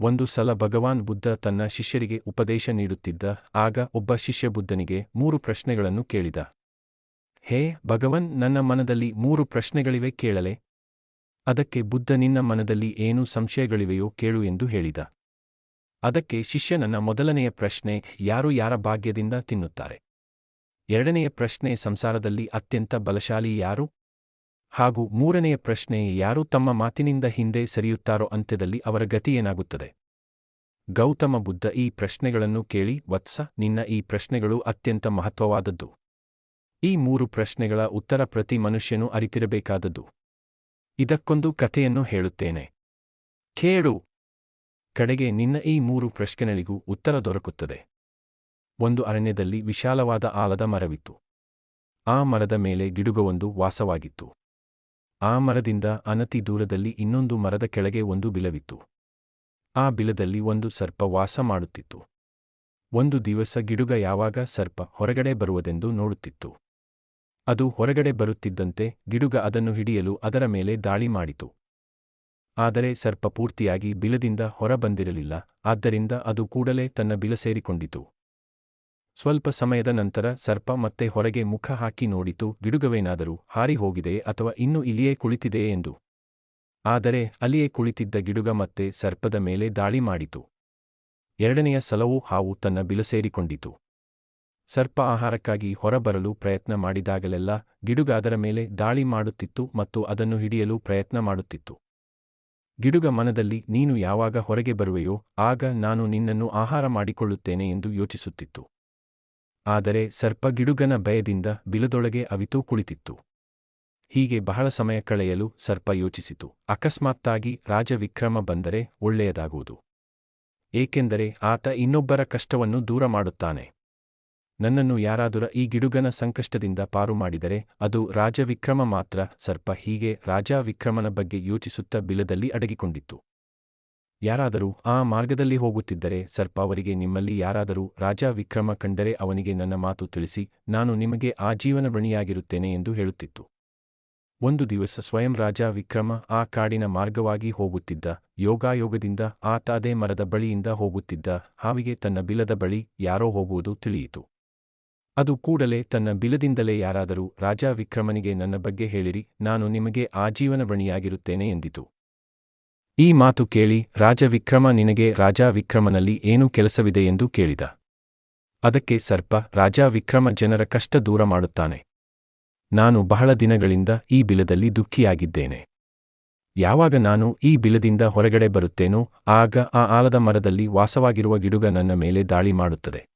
ಒಂದು ಸಲ ಭಗವಾನ್ ಬುದ್ಧ ತನ್ನ ಶಿಷ್ಯರಿಗೆ ಉಪದೇಶ ನೀಡುತ್ತಿದ್ದ, ಆಗ ಒಬ್ಬ ಶಿಷ್ಯ ಬುದ್ಧನಿಗೆ ಮೂರು ಪ್ರಶ್ನೆಗಳನ್ನು ಕೇಳಿದ. ಹೇ, ಭಗವನ್, ನನ್ನ ಮನದಲ್ಲಿ ಮೂರು ಪ್ರಶ್ನೆಗಳಿವೆ ಕೇಳಲೆ. ಅದಕ್ಕೆ ಬುದ್ಧ, ನಿನ್ನ ಮನದಲ್ಲಿ ಏನು ಸಂಶಯಗಳಿವೆಯೋ ಕೇಳು ಎಂದು ಹೇಳಿದ. ಅದಕ್ಕೆ ಶಿಷ್ಯನನ್ನ ಮೊದಲನೆಯ ಪ್ರಶ್ನೆ, ಯಾರು ಯಾರ ಭಾಗ್ಯದಿಂದ ತಿನ್ನುತ್ತಾರೆ? ಎರಡನೆಯ ಪ್ರಶ್ನೆ, ಸಂಸಾರದಲ್ಲಿ ಅತ್ಯಂತ ಬಲಶಾಲಿ ಯಾರು? ಹಾಗೂ ಮೂರನೆಯ ಪ್ರಶ್ನೆ, ಯಾರು ತಮ್ಮ ಮಾತಿನಿಂದ ಹಿಂದೆ ಸರಿಯುತ್ತಾರೋ ಅಂತ್ಯದಲ್ಲಿ ಅವರ ಗತಿ ಏನಾಗುತ್ತದೆ? ಗೌತಮ ಬುದ್ಧ, ಈ ಪ್ರಶ್ನೆಗಳನ್ನು ಕೇಳಿ, ವತ್ಸ, ನಿನ್ನ ಈ ಪ್ರಶ್ನೆಗಳು ಅತ್ಯಂತ ಮಹತ್ವವಾದದ್ದು. ಈ ಮೂರು ಪ್ರಶ್ನೆಗಳ ಉತ್ತರ ಪ್ರತಿ ಮನುಷ್ಯನೂ ಅರಿತಿರಬೇಕಾದದ್ದು. ಇದಕ್ಕೊಂದು ಕಥೆಯನ್ನು ಹೇಳುತ್ತೇನೆ. ಕೇಳು. ಕಡೆಗೆ, ನಿನ್ನ ಈ ಮೂರು ಪ್ರಶ್ನೆಗಳಿಗೂ ಉತ್ತರ ದೊರಕುತ್ತದೆ. ಒಂದು ಅರಣ್ಯದಲ್ಲಿ ವಿಶಾಲವಾದ ಆಲದ ಮರವಿತ್ತು. ಆ ಮರದ ಮೇಲೆ ಗಿಡುಗವೊಂದು ವಾಸವಾಗಿತ್ತು. ಆ ಮರದಿಂದ ಅನತಿ ದೂರದಲ್ಲಿ ಇನ್ನೊಂದು ಮರದ ಕೆಳಗೆ ಒಂದು ಬಿಲವಿತ್ತು. ಆ ಬಿಲದಲ್ಲಿ ಒಂದು ಸರ್ಪ ವಾಸ ಮಾಡುತ್ತಿತ್ತು. ಒಂದು ದಿವಸ ಗಿಡುಗ ಯಾವಾಗ ಸರ್ಪ ಹೊರಗಡೆ ಬರುವುದೆಂದು ನೋಡುತ್ತಿತ್ತು. ಅದು ಹೊರಗಡೆ ಬರುತ್ತಿದ್ದಂತೆ ಗಿಡುಗ ಅದನ್ನು ಹಿಡಿಯಲು ಅದರ ಮೇಲೆ ದಾಳಿ ಮಾಡಿತು. ಆದರೆ ಸರ್ಪ ಪೂರ್ತಿಯಾಗಿ ಬಿಲದಿಂದ ಹೊರಬಂದಿರಲಿಲ್ಲ, ಆದ್ದರಿಂದ ಅದು ಕೂಡಲೇ ತನ್ನ ಬಿಲ ಸೇರಿಕೊಂಡಿತು. ಸ್ವಲ್ಪ ಸಮಯದ ನಂತರ ಸರ್ಪ ಮತ್ತೆ ಹೊರಗೆ ಮುಖ ಹಾಕಿ ನೋಡಿತು, ಗಿಡುಗವೇನಾದರೂ ಹಾರಿ ಹೋಗಿದೆ ಅಥವಾ ಇನ್ನೂ ಇಲ್ಲಿಯೇ ಕುಳಿತಿದೆಯೇ ಎಂದು. ಆದರೆ ಅಲ್ಲಿಯೇ ಕುಳಿತಿದ್ದ ಗಿಡುಗ ಮತ್ತೆ ಸರ್ಪದ ಮೇಲೆ ದಾಳಿ ಮಾಡಿತು. ಎರಡನೆಯ ಸಲವೂ ಹಾವು ತನ್ನ ಬಿಲಸೇರಿಕೊಂಡಿತು ಸರ್ಪ ಆಹಾರಕ್ಕಾಗಿ ಹೊರಬರಲು ಪ್ರಯತ್ನ ಮಾಡಿದಾಗಲೆಲ್ಲ ಗಿಡುಗ ಅದರ ಮೇಲೆ ದಾಳಿ ಮಾಡುತ್ತಿತ್ತು ಮತ್ತು ಅದನ್ನು ಹಿಡಿಯಲು ಪ್ರಯತ್ನ ಮಾಡುತ್ತಿತ್ತು. ಗಿಡುಗ ಮನದಲ್ಲಿ, ನೀನು ಯಾವಾಗ ಹೊರಗೆ ಬರುವೆಯೋ, ಆಗ ನಾನು ನಿನ್ನನ್ನು ಆಹಾರ ಮಾಡಿಕೊಳ್ಳುತ್ತೇನೆ ಎಂದು ಯೋಚಿಸುತ್ತಿತ್ತು. ಆದರೆ ಸರ್ಪ ಗಿಡುಗನ ಭಯದಿಂದ ಬಿಲದೊಳಗೆ ಅವಿತು ಕುಳಿತಿತ್ತು. ಹೀಗೆ ಬಹಳ ಸಮಯ ಕಳೆಯಲು ಸರ್ಪ ಯೋಚಿಸಿತು. ಅಕಸ್ಮಾತ್ತಾಗಿ ರಾಜವಿಕ್ರಮ ಬಂದರೆ ಒಳ್ಳೆಯದಾಗುವುದು. ಏಕೆಂದರೆ ಆತ ಇನ್ನೊಬ್ಬರ ಕಷ್ಟವನ್ನು ದೂರ ಮಾಡುತ್ತಾನೆ. ನನ್ನನ್ನು ಯಾರಾದರೂ ಈ ಗಿಡುಗನ ಸಂಕಷ್ಟದಿಂದ ಪಾರು ಮಾಡಿದರೆ ಅದು ರಾಜವಿಕ್ರಮ ಮಾತ್ರ. ಸರ್ಪ ಹೀಗೆ ರಾಜಾವಿಕ್ರಮನ ಬಗ್ಗೆ ಯೋಚಿಸುತ್ತಾ ಬಿಲದಲ್ಲಿ ಅಡಗಿಕೊಂಡಿತ್ತು. ಯಾರಾದರೂ ಆ ಮಾರ್ಗದಲ್ಲಿ ಹೋಗುತ್ತಿದ್ದರೆ ಸರ್ಪ ಅವರಿಗೆ ನಿಮ್ಮಲ್ಲಿ ಯಾರಾದರೂ ರಾಜ ವಿಕ್ರಮ ಕಂಡರೆ ಅವನಿಗೆ ನನ್ನ ಮಾತು ತಿಳಿಸಿ, ನಾನು ನಿಮಗೆ ಆಜೀವನ ಬಣಿಯಾಗಿರುತ್ತೇನೆ ಎಂದು ಹೇಳುತ್ತಿತ್ತು. ಒಂದು ದಿವಸ ಸ್ವಯಂ ರಾಜ ವಿಕ್ರಮ ಆ ಕಾಡಿನ ಮಾರ್ಗವಾಗಿ ಹೋಗುತ್ತಿದ್ದ, ಯೋಗಾಯೋಗದಿಂದ ಆ ಅದೇ ಮರದ ಬಳಿಯಿಂದ ಹೋಗುತ್ತಿದ್ದ ಹಾವಿಗೆ ತನ್ನ ಬಿಲದ ಬಳಿ ಯಾರೋ ಹೋಗುವುದು ತಿಳಿಯಿತು. ಅದು ಕೂಡಲೇ ತನ್ನ ಬಿಲದಿಂದಲೇ ಯಾರಾದರೂ ರಾಜ ವಿಕ್ರಮನಿಗೆ ನನ್ನ ಬಗ್ಗೆ ಹೇಳಿರಿ, ನಾನು ನಿಮಗೆ ಆಜೀವನ ಬಣಿಯಾಗಿರುತ್ತೇನೆ ಎಂದಿತು. ಈ ಮಾತು ಕೇಳಿ ರಾಜ ವಿಕ್ರಮ ನಿನಗೆ ರಾಜ ವಿಕ್ರಮನಲ್ಲಿ ಏನು ಕೆಲಸವಿದೆ ಎಂದು ಕೇಳಿದ. ಅದಕ್ಕೆ ಸರ್ಪ, ರಾಜ ವಿಕ್ರಮ ಜನರ ಕಷ್ಟ ದೂರ ಮಾಡುತ್ತಾನೆ. ನಾನು ಬಹಳ ದಿನಗಳಿಂದ ಈ ಬಿಲದಲ್ಲಿ ದುಃಖಿಯಾಗಿದ್ದೇನೆ. ಯಾವಾಗ ನಾನು ಈ ಬಿಲದಿಂದ ಹೊರಗಡೆ ಬರುತ್ತೇನೋ, ಆಗ ಆ ಆಲದ ಮರದಲ್ಲಿ ವಾಸವಾಗಿರುವ ಗಿಡುಗ ನನ್ನ ಮೇಲೆ ದಾಳಿ ಮಾಡುತ್ತದೆ.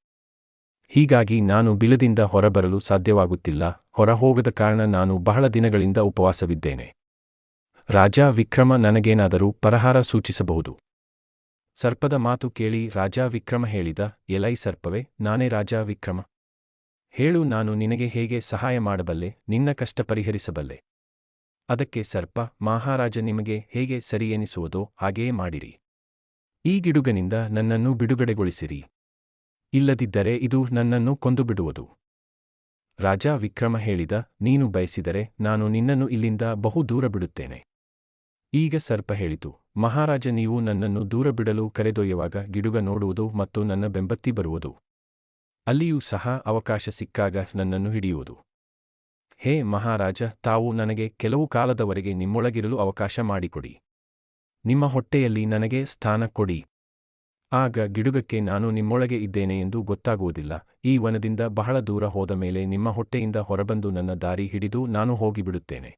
ಹೀಗಾಗಿ ನಾನು ಬಿಲದಿಂದ ಹೊರಬರಲು ಸಾಧ್ಯವಾಗುತ್ತಿಲ್ಲ, ಹೊರಹೋಗದ ಕಾರಣ ನಾನು ಬಹಳ ದಿನಗಳಿಂದ ಉಪವಾಸವಿದ್ದೇನೆ. ರಾಜ ವಿಕ್ರಮ ನನಗೇನಾದರೂ ಪರಹಾರ ಸೂಚಿಸಬಹುದು? ಸರ್ಪದ ಮಾತು ಕೇಳಿ ರಾಜ ವಿಕ್ರಮ ಹೇಳಿದ, ಎಲೈ ಸರ್ಪವೇ, ನಾನೇ ರಾಜ ವಿಕ್ರಮ. ಹೇಳು ನಾನು ನಿನಗೆ ಹೇಗೆ ಸಹಾಯ ಮಾಡಬಲ್ಲೆ, ನಿನ್ನ ಕಷ್ಟ ಪರಿಹರಿಸಬಲ್ಲೆ. ಅದಕ್ಕೆ ಸರ್ಪ, ಮಹಾರಾಜ ನಿಮಗೆ ಹೇಗೆ ಸರಿ ಎನಿಸುವುದೋ ಹಾಗೆಯೇ ಮಾಡಿರಿ. ಈ ಗಿಡುಗನಿಂದ ನನ್ನನ್ನು ಬಿಡುಗಡೆಗೊಳಿಸಿರಿ. ಇಲ್ಲದಿದ್ದರೆ ಇದು ನನ್ನನ್ನು ಕೊಂದುಬಿಡುವುದು. ರಾಜ ವಿಕ್ರಮ ಹೇಳಿದ, ನೀನು ಬಯಸಿದರೆ ನಾನು ನಿನ್ನನ್ನು ಇಲ್ಲಿಂದ ಬಹು ದೂರ ಬಿಡುತ್ತೇನೆ. ಈಗ ಸರ್ಪ ಹೇಳಿತು, ಮಹಾರಾಜ, ನೀವು ನನ್ನನ್ನು ದೂರ ಬಿಡಲು ಕರೆದೊಯ್ಯುವಾಗ ಗಿಡುಗ ನೋಡುವುದು ಮತ್ತು ನನ್ನ ಬೆಂಬತ್ತಿ ಬರುವುದು. ಅಲ್ಲಿಯೂ ಸಹ ಅವಕಾಶ ಸಿಕ್ಕಾಗ ನನ್ನನ್ನು ಹಿಡಿಯುವುದು. ಹೇ ಮಹಾರಾಜ, ತಾವು ನನಗೆ ಕೆಲವು ಕಾಲದವರೆಗೆ ನಿಮ್ಮೊಳಗಿರಲು ಅವಕಾಶ ಮಾಡಿಕೊಡಿ. ನಿಮ್ಮ ಹೊಟ್ಟೆಯಲ್ಲಿ ನನಗೆ ಸ್ಥಾನ ಕೊಡಿ. ಆಗ ಗಿಡುಗಕ್ಕೆ ನಾನು ನಿಮ್ಮೊಳಗೆ ಇದ್ದೇನೆ ಎಂದು ಗೊತ್ತಾಗುವುದಿಲ್ಲ. ಈ ವನದಿಂದ ಬಹಳ ದೂರ ಹೋದ ಮೇಲೆ ನಿಮ್ಮ ಹೊಟ್ಟೆಯಿಂದ ಹೊರಬಂದು ನನ್ನ ದಾರಿ ಹಿಡಿದು ನಾನು ಹೋಗಿಬಿಡುತ್ತೇನೆ.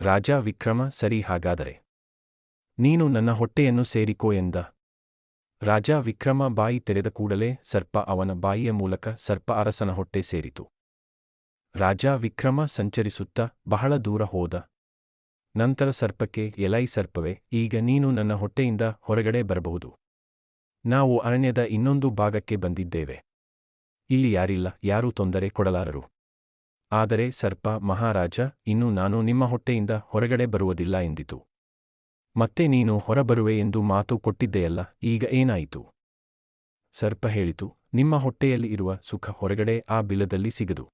ರಾಜ ವಿಕ್ರಮ, ಸರಿ ಹಾಗಾದರೆ. ನೀನು ನನ್ನ ಹೊಟ್ಟೆಯನ್ನು ಸೇರಿಕೋ ಎಂದ. ರಾಜ ವಿಕ್ರಮ ಬಾಯಿ ತೆರೆದ ಕೂಡಲೇ ಸರ್ಪ ಅವನ ಬಾಯಿಯ ಮೂಲಕ ಸರ್ಪ ಅರಸನ ಹೊಟ್ಟೆ ಸೇರಿತು. ರಾಜ ವಿಕ್ರಮ ಸಂಚರಿಸುತ್ತಾ ಬಹಳ ದೂರ ಹೋದ. ನಂತರ ಸರ್ಪಕ್ಕೆ, ಎಲೈ ಸರ್ಪವೇ, ಈಗ ನೀನು ನನ್ನ ಹೊಟ್ಟೆಯಿಂದ ಹೊರಗಡೆ ಬರಬಹುದು. ನಾವು ಅರಣ್ಯದ ಇನ್ನೊಂದು ಭಾಗಕ್ಕೆ ಬಂದಿದ್ದೇವೆ. ಇಲ್ಲಿ ಯಾರಿಲ್ಲ, ಯಾರೂ ತೊಂದರೆ ಕೊಡಲಾರರು. ಆದರೆ ಸರ್ಪ ಮಹಾರಾಜ, ಇನ್ನು ನಾನು ನಿಮ್ಮ ಹೊಟ್ಟೆಯಿಂದ ಹೊರಗಡೆ ಬರುವುದಿಲ್ಲ ಎಂದಿತು. ಮತ್ತೆ ನೀನು ಹೊರಬರುವೆ ಎಂದು ಮಾತು ಕೊಟ್ಟಿದ್ದೆಯಲ್ಲ, ಈಗ ಏನಾಯಿತು? ಸರ್ಪ ಹೇಳಿತು, ನಿಮ್ಮ ಹೊಟ್ಟೆಯಲ್ಲಿ ಇರುವ ಸುಖ ಹೊರಗಡೆ ಆ ಬಿಲದಲ್ಲಿ ಸಿಗದು.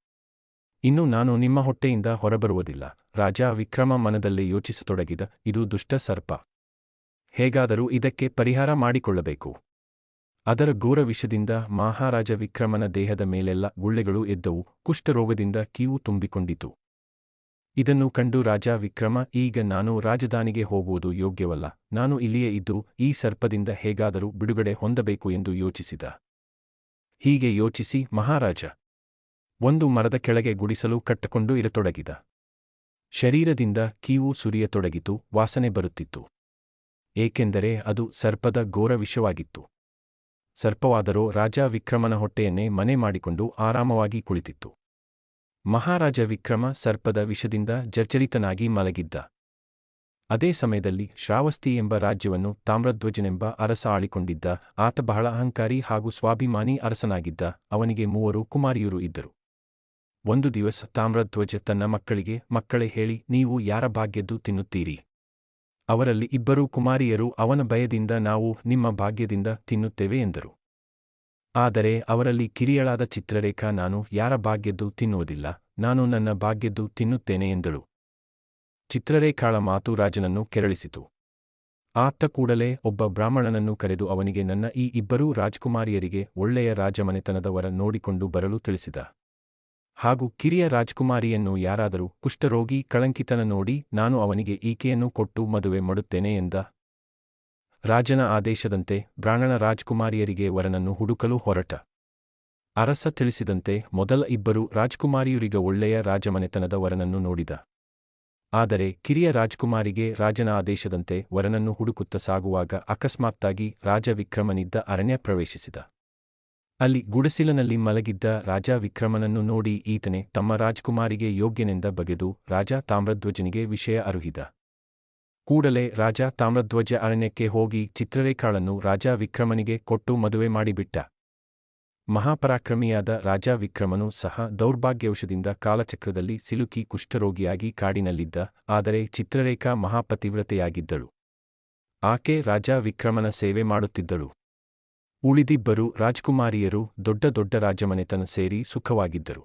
ಇನ್ನು ನಾನು ನಿಮ್ಮ ಹೊಟ್ಟೆಯಿಂದ ಹೊರಬರುವುದಿಲ್ಲ, ರಾಜ ವಿಕ್ರಮ ಮನದಲ್ಲಿ ಯೋಚಿಸತೊಡಗಿದ, ಇದು ದುಷ್ಟ ಸರ್ಪ. ಹೇಗಾದರೂ ಇದಕ್ಕೆ ಪರಿಹಾರ ಮಾಡಿಕೊಳ್ಳಬೇಕು. ಅದರ ಘೋರ ವಿಷದಿಂದ ಮಹಾರಾಜ ವಿಕ್ರಮನ ದೇಹದ ಮೇಲೆಲ್ಲ ಗುಳ್ಳೆಗಳು ಎದ್ದವು, ಕುಷ್ಠರೋಗದಿಂದ ಕೀವು ತುಂಬಿಕೊಂಡಿತು. ಇದನ್ನು ಕಂಡು ರಾಜ ವಿಕ್ರಮ, ಈಗ ನಾನು ರಾಜಧಾನಿಗೆ ಹೋಗುವುದು ಯೋಗ್ಯವಲ್ಲ, ನಾನು ಇಲ್ಲಿಯೇ ಇದ್ದು, ಈ ಸರ್ಪದಿಂದ ಹೇಗಾದರೂ ಬಿಡುಗಡೆ ಹೊಂದಬೇಕು ಎಂದು ಯೋಚಿಸಿದ. ಹೀಗೆ ಯೋಚಿಸಿ ಮಹಾರಾಜ ಒಂದು ಮರದ ಕೆಳಗೆ ಗುಡಿಸಲು ಕಟ್ಟಕೊಂಡು ಇರತೊಡಗಿದ. ಶರೀರದಿಂದ ಕೀವು ಸುರಿಯತೊಡಗಿತು, ವಾಸನೆ ಬರುತ್ತಿತ್ತು. ಏಕೆಂದರೆ ಅದು ಸರ್ಪದ ಘೋರ ವಿಷವಾಗಿತ್ತು ಸರ್ಪವಾದರೋ ರಾಜ ವಿಕ್ರಮನ ಹೊಟ್ಟೆಯನ್ನೇ ಮನೆ ಮಾಡಿಕೊಂಡು ಆರಾಮವಾಗಿ ಕುಳಿತಿತ್ತು. ಮಹಾರಾಜ ವಿಕ್ರಮ ಸರ್ಪದ ವಿಷದಿಂದ ಜರ್ಜರಿತನಾಗಿ ಮಲಗಿದ್ದ. ಅದೇ ಸಮಯದಲ್ಲಿ ಶ್ರಾವಸ್ತಿ ಎಂಬ ರಾಜ್ಯವನ್ನು ತಾಮ್ರಧ್ವಜನೆಂಬ ಅರಸ ಆಳಿಕೊಂಡಿದ್ದ ಆತ ಬಹಳ ಅಹಂಕಾರಿ ಹಾಗೂ ಸ್ವಾಭಿಮಾನಿ ಅರಸನಾಗಿದ್ದ ಅವನಿಗೆ ಮೂವರು ಕುಮಾರಿಯರು ಇದ್ದರು. ಒಂದು ದಿವಸ ತಾಮ್ರಧ್ವಜ ತನ್ನ ಮಕ್ಕಳಿಗೆ, ಮಕ್ಕಳೇ ಹೇಳಿ, ನೀವು ಯಾರ ಭಾಗ್ಯದ್ದು ತಿನ್ನುತ್ತೀರಿ? ಅವರಲ್ಲಿ ಇಬ್ಬರು ಕುಮಾರಿಯರು, ಅವನ ಭಯದಿಂದ ನಾವು ನಿಮ್ಮ ಭಾಗ್ಯದಿಂದ ತಿನ್ನುತ್ತೇವೆ ಎಂದರು. ಆದರೆ ಅವರಲ್ಲಿ ಕಿರಿಯಳಾದ ಚಿತ್ರರೇಖಾ, ನಾನು ಯಾರ ಭಾಗ್ಯದ್ದು ತಿನ್ನುವುದಿಲ್ಲ, ನಾನು ನನ್ನ ಭಾಗ್ಯದ್ದು ತಿನ್ನುತ್ತೇನೆ ಎಂದಳು. ಚಿತ್ರರೇಖಾಳ ಮಾತು ರಾಜನನ್ನು ಕೆರಳಿಸಿತು. ಆತ ಕೂಡಲೇ ಒಬ್ಬ ಬ್ರಾಹ್ಮಣನನ್ನು ಕರೆದು ಅವನಿಗೆ ನನ್ನ ಈ ಇಬ್ಬರೂ ರಾಜಕುಮಾರಿಯರಿಗೆ ಒಳ್ಳೆಯ ರಾಜಮನೆತನದವರ ನೋಡಿಕೊಂಡು ಬರಲು ತಿಳಿಸಿದ. ಹಾಗೂ ಕಿರಿಯ ರಾಜ್ಕುಮಾರಿಯನ್ನು ಯಾರಾದರೂ ಕುಷ್ಠರೋಗಿ ಕಳಂಕಿತನ ನೋಡಿ ನಾನು ಅವನಿಗೆ ಈಕೆಯನ್ನು ಕೊಟ್ಟು ಮದುವೆ ಮಾಡುತ್ತೇನೆ ಎಂದ. ರಾಜನ ಆದೇಶದಂತೆ ಬ್ರಾಹ್ಮಣ ರಾಜ್ಕುಮಾರಿಯರಿಗೆ ವರನನ್ನು ಹುಡುಕಲು ಹೊರಟ. ಅರಸ ತಿಳಿಸಿದಂತೆ ಮೊದಲ ಇಬ್ಬರು ರಾಜ್ಕುಮಾರಿಯರಿಗ ಒಳ್ಳೆಯ ರಾಜಮನೆತನದ ವರನನ್ನು ನೋಡಿದ. ಆದರೆ ಕಿರಿಯ ರಾಜ್ಕುಮಾರಿಗೆ ರಾಜನ ಆದೇಶದಂತೆ ವರನನ್ನು ಹುಡುಕುತ್ತ ಸಾಗುವಾಗ ಅಕಸ್ಮಾತ್ತಾಗಿ ರಾಜ ವಿಕ್ರಮನಿದ್ದ ಅರಣ್ಯ ಪ್ರವೇಶಿಸಿದ. ಅಲ್ಲಿ ಗುಡಿಸಿಲನಲ್ಲಿ ಮಲಗಿದ್ದ ರಾಜ ವಿಕ್ರಮನನ್ನು ನೋಡಿ ಈತನೇ ತಮ್ಮ ರಾಜ್ಕುಮಾರಿಗೆ ಯೋಗ್ಯನೆಂದ ಬಗೆದು ರಾಜ ತಾಮ್ರಧ್ವಜನಿಗೆ ವಿಷಯ ಅರುಹಿದ. ಕೂಡಲೇ ರಾಜ ತಾಮ್ರಧ್ವಜ ಅರಣ್ಯಕ್ಕೆ ಹೋಗಿ ಚಿತ್ರರೇಖಾಳನ್ನು ರಾಜ ವಿಕ್ರಮನಿಗೆ ಕೊಟ್ಟು ಮದುವೆ ಮಾಡಿಬಿಟ್ಟ. ಮಹಾಪರಾಕ್ರಮಿಯಾದ ರಾಜ ವಿಕ್ರಮನು ಸಹ ದೌರ್ಭಾಗ್ಯವಶದಿಂದ ಕಾಲಚಕ್ರದಲ್ಲಿ ಸಿಲುಕಿ ಕುಷ್ಠರೋಗಿಯಾಗಿ ಕಾಡಿನಲ್ಲಿದ್ದ, ಆದರೆ ಚಿತ್ರರೇಖಾ ಮಹಾಪತಿವ್ರತೆಯಾಗಿದ್ದಳು. ಆಕೆ ರಾಜ ವಿಕ್ರಮನ ಸೇವೆ ಮಾಡುತ್ತಿದ್ದಳು. ಉಳಿದಿಬ್ಬರು ರಾಜ್ಕುಮಾರಿಯರು ದೊಡ್ಡ ದೊಡ್ಡ ರಾಜಮನೆತನ ಸೇರಿ ಸುಖವಾಗಿದ್ದರು.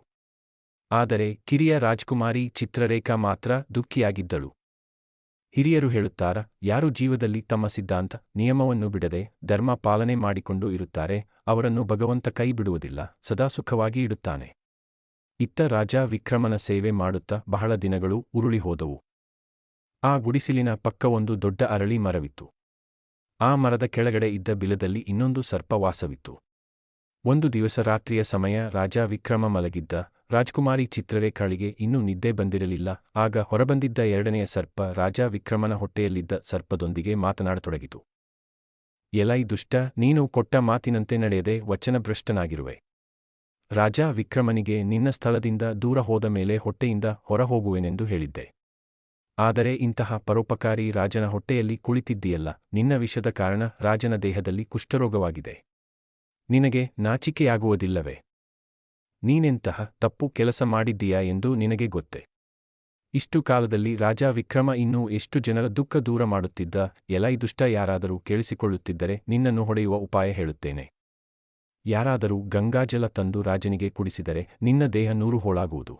ಆದರೆ ಕಿರಿಯ ರಾಜ್ಕುಮಾರಿ ಚಿತ್ರರೇಖಾ ಮಾತ್ರ ದುಃಖಿಯಾಗಿದ್ದಳು. ಹಿರಿಯರು ಹೇಳುತ್ತಾರ, ಯಾರು ಜೀವದಲ್ಲಿ ತಮ್ಮ ಸಿದ್ಧಾಂತ, ನಿಯಮವನ್ನು ಬಿಡದೆ ಧರ್ಮ ಪಾಲನೆ ಮಾಡಿಕೊಂಡು ಇರುತ್ತಾರೆ, ಅವರನ್ನು ಭಗವಂತ ಕೈ ಬಿಡುವುದಿಲ್ಲ, ಸದಾ ಸುಖವಾಗಿ ಇಡುತ್ತಾನೆ. ಇತ್ತ ರಾಜ ವಿಕ್ರಮನ ಸೇವೆ ಮಾಡುತ್ತಾ ಬಹಳ ದಿನಗಳು ಉರುಳಿ ಹೋದವು. ಆ ಗುಡಿಸಿಲಿನ ಪಕ್ಕ ಒಂದು ದೊಡ್ಡ ಅರಳಿ ಮರವಿತ್ತು. ಆ ಮರದ ಕೆಳಗಡೆ ಇದ್ದ ಬಿಲದಲ್ಲಿ ಇನ್ನೊಂದು ಸರ್ಪ ವಾಸವಿತ್ತು ಒಂದು ದಿವಸ ರಾತ್ರಿಯ ಸಮಯ ರಾಜ ವಿಕ್ರಮ ಮಲಗಿದ್ದ. ರಾಜ್ಕುಮಾರಿ ಚಿತ್ರರೇಖಾಳಿಗೆ ಇನ್ನೂ ನಿದ್ದೆ ಬಂದಿರಲಿಲ್ಲ. ಆಗ ಹೊರಬಂದಿದ್ದ ಎರಡನೆಯ ಸರ್ಪ ರಾಜ ವಿಕ್ರಮನ ಹೊಟ್ಟೆಯಲ್ಲಿದ್ದ ಸರ್ಪದೊಂದಿಗೆ ಮಾತನಾಡತೊಡಗಿತು. ಎಲೈ ದುಷ್ಟ, ನೀನು ಕೊಟ್ಟ ಮಾತಿನಂತೆ ನಡೆಯದೆ ವಚನಭ್ರಷ್ಟನಾಗಿರುವೆ. ರಾಜ ವಿಕ್ರಮನಿಗೆ ನಿನ್ನ ಸ್ಥಳದಿಂದ ದೂರ ಹೋದ ಮೇಲೆ ಹೊಟ್ಟೆಯಿಂದ ಹೊರಹೋಗುವೆನೆಂದು ಹೇಳಿದ್ದೆ. ಆದರೆ ಇಂತಹ ಪರೋಪಕಾರಿ ರಾಜನ ಹೊಟ್ಟೆಯಲ್ಲಿ ಕುಳಿತಿದ್ದೀಯಲ್ಲ, ನಿನ್ನ ವಿಷದ ಕಾರಣ ರಾಜನ ದೇಹದಲ್ಲಿ ಕುಷ್ಠರೋಗವಾಗಿದೆ. ನಿನಗೆ ನಾಚಿಕೆಯಾಗುವುದಿಲ್ಲವೇ? ನೀನೆಂತಹ ತಪ್ಪು ಕೆಲಸ ಮಾಡಿದ್ದೀಯಾ ಎಂದು ನಿನಗೆ ಗೊತ್ತೆ? ಇಷ್ಟು ಕಾಲದಲ್ಲಿ ರಾಜ ವಿಕ್ರಮ ಇನ್ನೂ ಎಷ್ಟು ಜನರ ದುಃಖ ದೂರ ಮಾಡುತ್ತಿದ್ದ, ಎಲೈ ದುಷ್ಟ ಯಾರಾದರೂ ಕೇಳಿಸಿಕೊಳ್ಳುತ್ತಿದ್ದರೆ ನಿನ್ನನ್ನು ಹೊಡೆಯುವ ಉಪಾಯ ಹೇಳುತ್ತೇನೆ. ಯಾರಾದರೂ ಗಂಗಾಜಲ ತಂದು ರಾಜನಿಗೆ ಕುಡಿಸಿದರೆ ನಿನ್ನ ದೇಹ ನೂರು ಹೋಳಾಗುವುದು.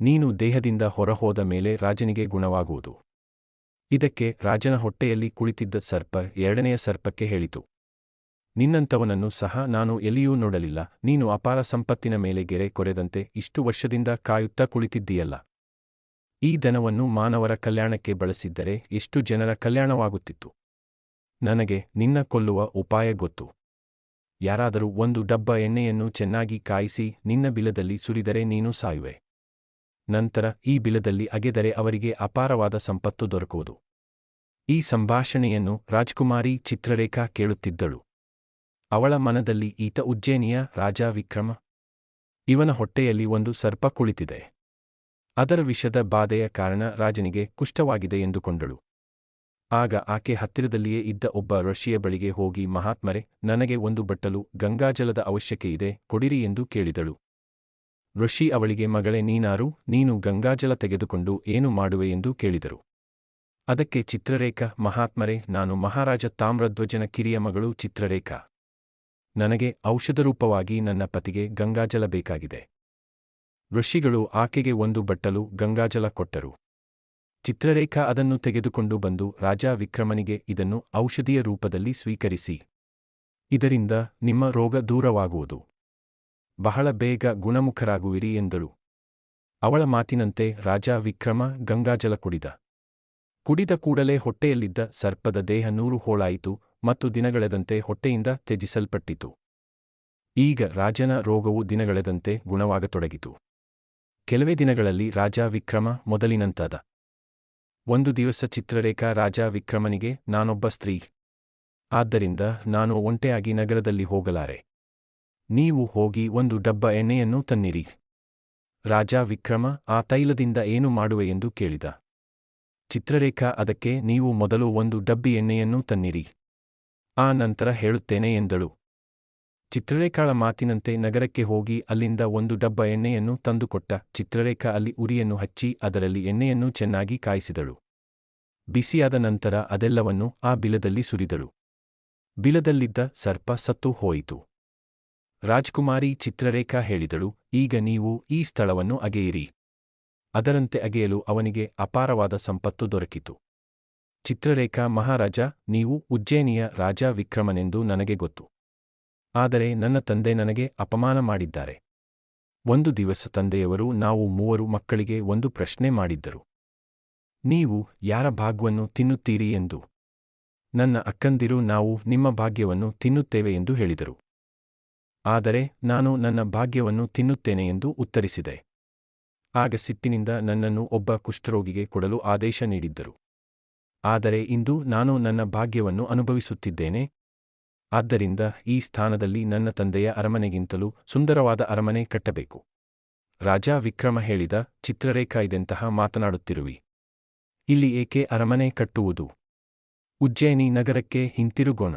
ನೀನು ದೇಹದಿಂದ ಹೊರಹೋದ ಮೇಲೆ ರಾಜನಿಗೆ ಗುಣವಾಗುವುದು. ಇದಕ್ಕೆ ರಾಜನ ಹೊಟ್ಟೆಯಲ್ಲಿ ಕುಳಿತಿದ್ದ ಸರ್ಪ ಎರಡನೆಯ ಸರ್ಪಕ್ಕೆ ಹೇಳಿತು. ನಿನ್ನಂಥವನನ್ನು ಸಹ ನಾನು ಎಲ್ಲಿಯೂ ನೋಡಲಿಲ್ಲ, ನೀನು ಅಪಾರ ಸಂಪತ್ತಿನ ಮೇಲೆ ಗೆರೆ ಕೊರೆದಂತೆ ಇಷ್ಟು ವರ್ಷದಿಂದ ಕಾಯುತ್ತಾ ಕುಳಿತಿದ್ದೀಯಲ್ಲ. ಈ ದನವನ್ನು ಮಾನವರ ಕಲ್ಯಾಣಕ್ಕೆ ಬಳಸಿದ್ದರೆ ಎಷ್ಟು ಜನರ ಕಲ್ಯಾಣವಾಗುತ್ತಿತ್ತು. ನನಗೆ ನಿನ್ನ ಕೊಲ್ಲುವ ಉಪಾಯ ಗೊತ್ತು. ಯಾರಾದರೂ ಒಂದು ಡಬ್ಬ ಎಣ್ಣೆಯನ್ನು ಚೆನ್ನಾಗಿ ಕಾಯಿಸಿ ನಿನ್ನ ಬಿಲದಲ್ಲಿ ಸುರಿದರೆ ನೀನು ಸಾಯುವೆ. ನಂತರ ಈ ಬಿಲದಲ್ಲಿ ಅಗೆದರೆ ಅವರಿಗೆ ಅಪಾರವಾದ ಸಂಪತ್ತು ದೊರಕುವುದು. ಈ ಸಂಭಾಷಣೆಯನ್ನು ರಾಜ್ಕುಮಾರಿ ಚಿತ್ರರೇಖಾ ಕೇಳುತ್ತಿದ್ದಳು. ಅವಳ ಮನದಲ್ಲಿ ಈತ ಉಜ್ಜೇನಿಯ ರಾಜ ವಿಕ್ರಮ. ಇವನ ಹೊಟ್ಟೆಯಲ್ಲಿ ಒಂದು ಸರ್ಪ ಕುಳಿತಿದೆ. ಅದರ ವಿಷದ ಬಾಧೆಯ ಕಾರಣ ರಾಜನಿಗೆ ಕುಷ್ಠವಾಗಿದೆ ಎಂದುಕೊಂಡಳು. ಆಗ ಆಕೆ ಹತ್ತಿರದಲ್ಲಿಯೇ ಇದ್ದ ಒಬ್ಬ ಋಷಿಯ ಬಳಿಗೆ ಹೋಗಿ ಮಹಾತ್ಮರೆ, ನನಗೆ ಒಂದು ಬಟ್ಟಲು ಗಂಗಾಜಲದ ಅವಶ್ಯಕೆಯಿದೆ ಕೊಡಿರಿ ಎಂದು ಕೇಳಿದಳು. ಋಷಿ ಅವಳಿಗೆ, ಮಗಳೇ, ನೀನಾರು, ನೀನು ಗಂಗಾಜಲ ತೆಗೆದುಕೊಂಡು ಏನು ಮಾಡುವೆ ಎಂದು ಕೇಳಿದರು. ಅದಕ್ಕೆ, ಚಿತ್ರರೇಖ, ಮಹಾತ್ಮರೇ, ನಾನು ಮಹಾರಾಜ ತಾಮ್ರಧ್ವಜನ ಕಿರಿಯ ಮಗಳು ಚಿತ್ರರೇಖ. ನನಗೆ ಔಷಧರೂಪವಾಗಿ ನನ್ನ ಪತಿಗೆ ಗಂಗಾಜಲ ಬೇಕಾಗಿದೆ. ಋಷಿಗಳು ಆಕೆಗೆ ಒಂದು ಬಟ್ಟಲು ಗಂಗಾಜಲ ಕೊಟ್ಟರು. ಚಿತ್ರರೇಖ ಅದನ್ನು ತೆಗೆದುಕೊಂಡು ಬಂದು ರಾಜ ವಿಕ್ರಮನಿಗೆ, ಇದನ್ನು ಔಷಧಿಯ ರೂಪದಲ್ಲಿ ಸ್ವೀಕರಿಸಿ. ಇದರಿಂದ ನಿಮ್ಮ ರೋಗ ದೂರವಾಗುವುದು. ಬಹಳ ಬೇಗ ಗುಣಮುಖರಾಗುವಿರಿ ಎಂದಳು. ಅವಳ ಮಾತಿನಂತೆ ರಾಜ ವಿಕ್ರಮ ಗಂಗಾಜಲ ಕುಡಿದ. ಕುಡಿದ ಕೂಡಲೇ ಹೊಟ್ಟೆಯಲ್ಲಿದ್ದ ಸರ್ಪದ ದೇಹ ನೂರು ಹೋಳಾಯಿತು ಮತ್ತು ದಿನಗಳೆದಂತೆ ಹೊಟ್ಟೆಯಿಂದ ತ್ಯಜಿಸಲ್ಪಟ್ಟಿತು. ಈಗ ರಾಜನ ರೋಗವು ದಿನಗಳೆದಂತೆ ಗುಣವಾಗತೊಡಗಿತು. ಕೆಲವೇ ದಿನಗಳಲ್ಲಿ ರಾಜ ವಿಕ್ರಮ ಮೊದಲಿನಂತಾದ. ಒಂದು ದಿವಸ ಚಿತ್ರರೇಖಾ ರಾಜ ವಿಕ್ರಮನಿಗೆ, ನಾನೊಬ್ಬ ಸ್ತ್ರೀ. ಆದ್ದರಿಂದ ನಾನು ಒಂಟೆಯಾಗಿ ನಗರದಲ್ಲಿ ಹೋಗಲಾರೆ. ನೀವು ಹೋಗಿ ಒಂದು ಡಬ್ಬ ಎಣ್ಣೆಯನ್ನು ತನ್ನಿರಿ. ರಾಜ ವಿಕ್ರಮ ಆ ತೈಲದಿಂದ ಏನು ಮಾಡುವೆ ಎಂದು ಕೇಳಿದ. ಚಿತ್ರರೇಖಾ ಅದಕ್ಕೆ ನೀವು ಮೊದಲು ಒಂದು ಡಬ್ಬಿ ಎಣ್ಣೆಯನ್ನು ತನ್ನಿರಿ. ಆ ನಂತರ ಹೇಳುತ್ತೇನೆ ಎಂದಳು. ಚಿತ್ರರೇಖಾಳ ಮಾತಿನಂತೆ ನಗರಕ್ಕೆ ಹೋಗಿ ಅಲ್ಲಿಂದ ಒಂದು ಡಬ್ಬ ಎಣ್ಣೆಯನ್ನು ತಂದುಕೊಟ್ಟ ಚಿತ್ರರೇಖಾ ಅಲ್ಲಿ ಉರಿಯನ್ನು ಹಚ್ಚಿ ಅದರಲ್ಲಿ ಎಣ್ಣೆಯನ್ನು ಚೆನ್ನಾಗಿ ಕಾಯಿಸಿದಳು. ಬಿಸಿಯಾದ ನಂತರ ಅದೆಲ್ಲವನ್ನು ಆ ಬಿಲದಲ್ಲಿ ಸುರಿದಳು. ಬಿಲದಲ್ಲಿದ್ದ ಸರ್ಪ ಸತ್ತು ಹೋಯಿತು. ರಾಜ್ಕುಮಾರಿ ಚಿತ್ರರೇಖಾ ಹೇಳಿದಳು, ಈಗ ನೀವು ಈ ಸ್ಥಳವನ್ನು ಅಗೆಯಿರಿ. ಅದರಂತೆ ಅಗೆಯಲು ಅವನಿಗೆ ಅಪಾರವಾದ ಸಂಪತ್ತು ದೊರಕಿತು. ಚಿತ್ರರೇಖಾ ಮಹಾರಾಜ, ನೀವು ಉಜ್ಜಯಿನಿಯ ರಾಜ ವಿಕ್ರಮನೆಂದು ನನಗೆ ಗೊತ್ತು. ಆದರೆ ನನ್ನ ತಂದೆ ನನಗೆ ಅಪಮಾನ ಮಾಡಿದ್ದಾರೆ. ಒಂದು ದಿವಸ ತಂದೆಯವರು, ನಾವು ಮೂವರು ಮಕ್ಕಳಿಗೆ ಒಂದು ಪ್ರಶ್ನೆ ಮಾಡಿದ್ದರು. ನೀವು ಯಾರ ಭಾಗ್ಯವನ್ನು ತಿನ್ನುತ್ತೀರಿ ಎಂದು. ನನ್ನ ಅಕ್ಕಂದಿರು, ನಾವು ನಿಮ್ಮ ಭಾಗ್ಯವನ್ನು ತಿನ್ನುತ್ತೇವೆ ಎಂದು ಹೇಳಿದರು. ಆದರೆ ನಾನು ನನ್ನ ಭಾಗ್ಯವನ್ನು ತಿನ್ನುತ್ತೇನೆ ಎಂದು ಉತ್ತರಿಸಿದೆ. ಆಗ ಸಿಟ್ಟಿನಿಂದ ನನ್ನನ್ನು ಒಬ್ಬ ಕುಷ್ಠರೋಗಿಗೆ ಕೊಡಲು ಆದೇಶ ನೀಡಿದ್ದರು. ಆದರೆ ಇಂದು ನಾನು ನನ್ನ ಭಾಗ್ಯವನ್ನು ಅನುಭವಿಸುತ್ತಿದ್ದೇನೆ. ಆದ್ದರಿಂದ ಈ ಸ್ಥಾನದಲ್ಲಿ ನನ್ನ ತಂದೆಯ ಅರಮನೆಗಿಂತಲೂ ಸುಂದರವಾದ ಅರಮನೆ ಕಟ್ಟಬೇಕು. ರಾಜ ವಿಕ್ರಮ ಹೇಳಿದ ಚಿತ್ರರೇಖಾ ಇದೆಂತಹ ಮಾತನಾಡುತ್ತಿರುವಿ. ಇಲ್ಲಿ ಏಕೆ ಅರಮನೆ ಕಟ್ಟುವುದು? ಉಜ್ಜಯಿನಿ ನಗರಕ್ಕೆ ಹಿಂತಿರುಗೋಣ.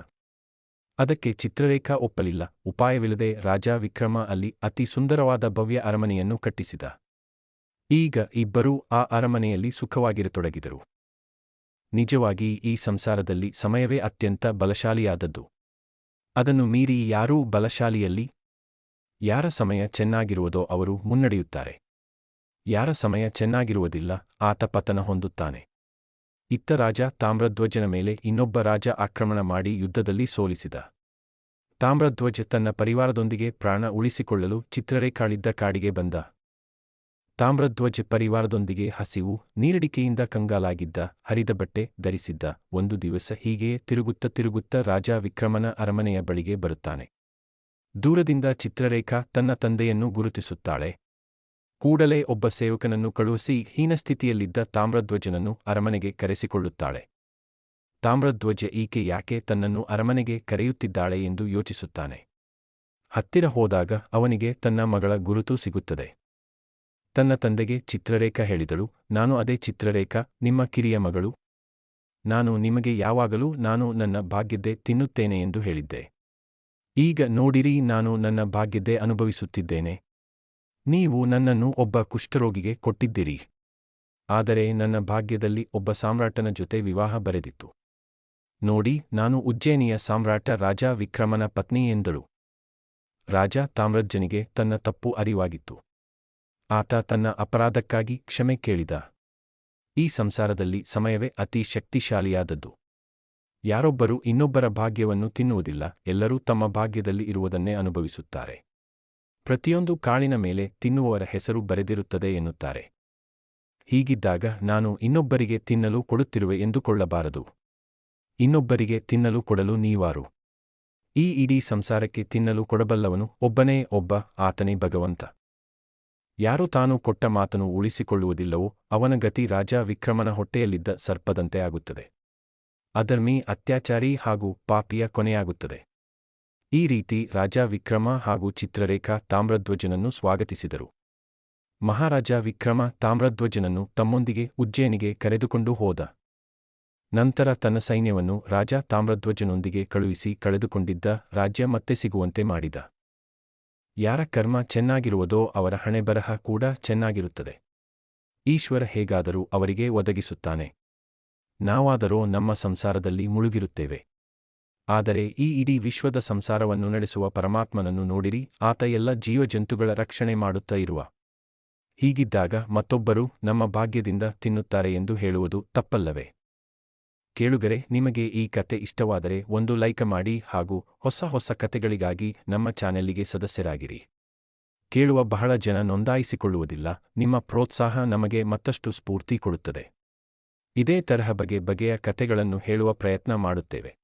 ಅದಕ್ಕೆ ಚಿತ್ರರೇಖಾ ಒಪ್ಪಲಿಲ್ಲ. ಉಪಾಯವಿಲ್ಲದೆ ರಾಜ ವಿಕ್ರಮ ಅಲ್ಲಿ ಅತಿ ಸುಂದರವಾದ ಭವ್ಯ ಅರಮನೆಯನ್ನು ಕಟ್ಟಿಸಿದ. ಈಗ ಇಬ್ಬರೂ ಆ ಅರಮನೆಯಲ್ಲಿ ಸುಖವಾಗಿರತೊಡಗಿದರು. ನಿಜವಾಗಿ ಈ ಸಂಸಾರದಲ್ಲಿ ಸಮಯವೇ ಅತ್ಯಂತ ಬಲಶಾಲಿಯಾದದ್ದು. ಅದನ್ನು ಮೀರಿ ಯಾರೂ ಬಲಶಾಲಿಯಲ್ಲಿ? ಯಾರ ಸಮಯ ಚೆನ್ನಾಗಿರುವುದೋ ಅವರು ಮುನ್ನಡೆಯುತ್ತಾರೆ. ಯಾರ ಸಮಯ ಚೆನ್ನಾಗಿರುವುದಿಲ್ಲ ಆತ ಪತನ ಹೊಂದುತ್ತಾನೆ. ಇತ್ತ ರಾಜ ತಾಮ್ರಧ್ವಜನ ಮೇಲೆ ಇನ್ನೊಬ್ಬ ರಾಜ ಆಕ್ರಮಣ ಮಾಡಿ ಯುದ್ಧದಲ್ಲಿ ಸೋಲಿಸಿದ. ತಾಮ್ರಧ್ವಜ ತನ್ನ ಪರಿವಾರದೊಂದಿಗೆ ಪ್ರಾಣ ಉಳಿಸಿಕೊಳ್ಳಲು ಚಿತ್ರರೇಖಾಳಿದ್ದ ಕಾಡಿಗೆ ಬಂದ. ತಾಮ್ರಧ್ವಜ ಪರಿವಾರದೊಂದಿಗೆ ಹಸಿವು, ನೀರಡಿಕೆಯಿಂದ ಕಂಗಾಲಾಗಿದ್ದ, ಹರಿದ ಬಟ್ಟೆ ಧರಿಸಿದ್ದ ಒಂದು ದಿವಸ ಹೀಗೆಯೇ ತಿರುಗುತ್ತ ತಿರುಗುತ್ತ ರಾಜ ವಿಕ್ರಮನ ಅರಮನೆಯ ಬಳಿಗೆ ಬರುತ್ತಾನೆ. ದೂರದಿಂದ ಚಿತ್ರರೇಖಾ ತನ್ನ ತಂದೆಯನ್ನು ಗುರುತಿಸುತ್ತಾಳೆ. ಕೂಡಲೇ ಒಬ್ಬ ಸೇವಕನನ್ನು ಕಳುಹಿಸಿ ಹೀನಸ್ಥಿತಿಯಲ್ಲಿದ್ದ ತಾಮ್ರಧ್ವಜನನ್ನು ಅರಮನೆಗೆ ಕರೆಸಿಕೊಳ್ಳುತ್ತಾಳೆ. ತಾಮ್ರಧ್ವಜ ಈಕೆ ಯಾಕೆ ತನ್ನನ್ನು ಅರಮನೆಗೆ ಕರೆಯುತ್ತಿದ್ದಾಳೆ ಎಂದು ಯೋಚಿಸುತ್ತಾನೆ. ಹತ್ತಿರ ಹೋದಾಗ ಅವನಿಗೆ ತನ್ನ ಮಗಳ ಗುರುತು ಸಿಗುತ್ತದೆ. ತನ್ನ ತಂದೆಗೆ ಚಿತ್ರರೇಖಾ ಹೇಳಿದಳು, ನಾನು ಅದೇ ಚಿತ್ರರೇಖಾ, ನಿಮ್ಮ ಕಿರಿಯ ಮಗಳು. ನಾನು ನಿಮಗೆ ಯಾವಾಗಲೂ ನಾನು ನನ್ನ ಭಾಗ್ಯದ್ದೆ ತಿನ್ನುತ್ತೇನೆ ಎಂದು ಹೇಳಿದ್ದೆ. ಈಗ ನೋಡಿರಿ, ನಾನು ನನ್ನ ಭಾಗ್ಯದ್ದೆ ಅನುಭವಿಸುತ್ತಿದ್ದೇನೆ. ನೀವು ನನ್ನನ್ನು ಒಬ್ಬ ಕುಷ್ಠರೋಗಿಗೆ ಕೊಟ್ಟಿದ್ದೀರಿ. ಆದರೆ ನನ್ನ ಭಾಗ್ಯದಲ್ಲಿ ಒಬ್ಬ ಸಾಮ್ರಾಟನ ಜೊತೆ ವಿವಾಹ ಬರೆದಿತ್ತು. ನೋಡಿ, ನಾನು ಉಜ್ಜಯಿನಿಯ ಸಾಮ್ರಾಟ ರಾಜ ವಿಕ್ರಮನ ಪತ್ನಿ ಎಂದಳು. ರಾಜ ತಾಮ್ರಜ್ಜನಿಗೆ ತನ್ನ ತಪ್ಪು ಅರಿವಾಗಿತ್ತು. ಆತ ತನ್ನ ಅಪರಾಧಕ್ಕಾಗಿ ಕ್ಷಮೆ ಕೇಳಿದ. ಈ ಸಂಸಾರದಲ್ಲಿ ಸಮಯವೇ ಅತಿ ಶಕ್ತಿಶಾಲಿಯಾದದ್ದು. ಯಾರೊಬ್ಬರೂ ಇನ್ನೊಬ್ಬರ ಭಾಗ್ಯವನ್ನು ತಿನ್ನುವುದಿಲ್ಲ, ಎಲ್ಲರೂ ತಮ್ಮ ಭಾಗ್ಯದಲ್ಲಿ ಇರುವುದನ್ನೇ ಅನುಭವಿಸುತ್ತಾರೆ. ಪ್ರತಿಯೊಂದು ಕಾಳಿನ ಮೇಲೆ ತಿನ್ನುವವರ ಹೆಸರು ಬರೆದಿರುತ್ತದೆ ಎನ್ನುತ್ತಾರೆ. ಹೀಗಿದ್ದಾಗ ನಾನು ಇನ್ನೊಬ್ಬರಿಗೆ ತಿನ್ನಲು ಕೊಡುತ್ತಿರುವೆ ಎಂದುಕೊಳ್ಳಬಾರದು. ಇನ್ನೊಬ್ಬರಿಗೆ ತಿನ್ನಲು ಕೊಡಲು ನೀವಾರು. ಈ ಇಡೀ ಸಂಸಾರಕ್ಕೆ ತಿನ್ನಲು ಕೊಡಬಲ್ಲವನು ಒಬ್ಬನೇ ಒಬ್ಬ ಆತನೇ ಭಗವಂತ. ಯಾರು ತಾನು ಕೊಟ್ಟ ಮಾತನ್ನು ಉಳಿಸಿಕೊಳ್ಳುವುದಿಲ್ಲವೋ ಅವನ ಗತಿ ರಾಜ ವಿಕ್ರಮನ ಹೊಟ್ಟೆಯಲ್ಲಿದ್ದ ಸರ್ಪದಂತೆ ಆಗುತ್ತದೆ. ಅಧರ್ಮಿ, ಅತ್ಯಾಚಾರಿ ಹಾಗೂ ಪಾಪಿಯ ಕೊನೆಯಾಗುತ್ತದೆ. ಈ ರೀತಿ ರಾಜ ವಿಕ್ರಮ ಹಾಗೂ ಚಿತ್ರರೇಖಾ ತಾಮ್ರಧ್ವಜನನ್ನು ಸ್ವಾಗತಿಸಿದರು. ಮಹಾರಾಜ ವಿಕ್ರಮ ತಾಮ್ರಧ್ವಜನನ್ನು ತಮ್ಮೊಂದಿಗೆ ಉಜ್ಜಯನಿಗೆ ಕರೆದುಕೊಂಡು ಹೋದ. ನಂತರ ತನ್ನ ಸೈನ್ಯವನ್ನು ರಾಜ ತಾಮ್ರಧ್ವಜನೊಂದಿಗೆ ಕಳುಹಿಸಿ ಕಳೆದುಕೊಂಡಿದ್ದ ರಾಜ್ಯ ಮತ್ತೆ ಸಿಗುವಂತೆ ಮಾಡಿದ. ಯಾರ ಕರ್ಮ ಚೆನ್ನಾಗಿರುವುದೋ ಅವರ ಹಣೆಬರಹ ಕೂಡ ಚೆನ್ನಾಗಿರುತ್ತದೆ. ಈಶ್ವರ ಹೇಗಾದರೂ ಅವರಿಗೆ ಒದಗಿಸುತ್ತಾನೆ. ನಾವಾದರೋ ನಮ್ಮ ಸಂಸಾರದಲ್ಲಿ ಮುಳುಗಿರುತ್ತೇವೆ. ಆದರೆ ಈ ಇಡೀ ವಿಶ್ವದ ಸಂಸಾರವನ್ನು ನಡೆಸುವ ಪರಮಾತ್ಮನನ್ನು ನೋಡಿರಿ, ಆತ ಎಲ್ಲ ಜೀವಜಂತುಗಳ ರಕ್ಷಣೆ ಮಾಡುತ್ತಾ ಇರುವ. ಹೀಗಿದ್ದಾಗ ಮತ್ತೊಬ್ಬರು ನಮ್ಮ ಭಾಗ್ಯದಿಂದ ತಿನ್ನುತ್ತಾರೆ ಎಂದು ಹೇಳುವುದು ತಪ್ಪಲ್ಲವೇ? ಕೇಳುಗರೆ, ನಿಮಗೆ ಈ ಕತೆ ಇಷ್ಟವಾದರೆ ಒಂದು ಲೈಕ್ ಮಾಡಿ ಹಾಗೂ ಹೊಸ ಹೊಸ ಕತೆಗಳಿಗಾಗಿ ನಮ್ಮ ಚಾನೆಲ್ಲಿಗೆ ಸದಸ್ಯರಾಗಿರಿ. ಕೇಳುವ ಬಹಳ ಜನ ನೋಂದಾಯಿಸಿಕೊಳ್ಳುವುದಿಲ್ಲ, ನಿಮ್ಮ ಪ್ರೋತ್ಸಾಹ ನಮಗೆ ಮತ್ತಷ್ಟು ಸ್ಫೂರ್ತಿ ಕೊಡುತ್ತದೆ. ಇದೇ ತರಹ ಬಗೆ ಬಗೆಯ ಕತೆಗಳನ್ನು ಹೇಳುವ ಪ್ರಯತ್ನ ಮಾಡುತ್ತೇವೆ.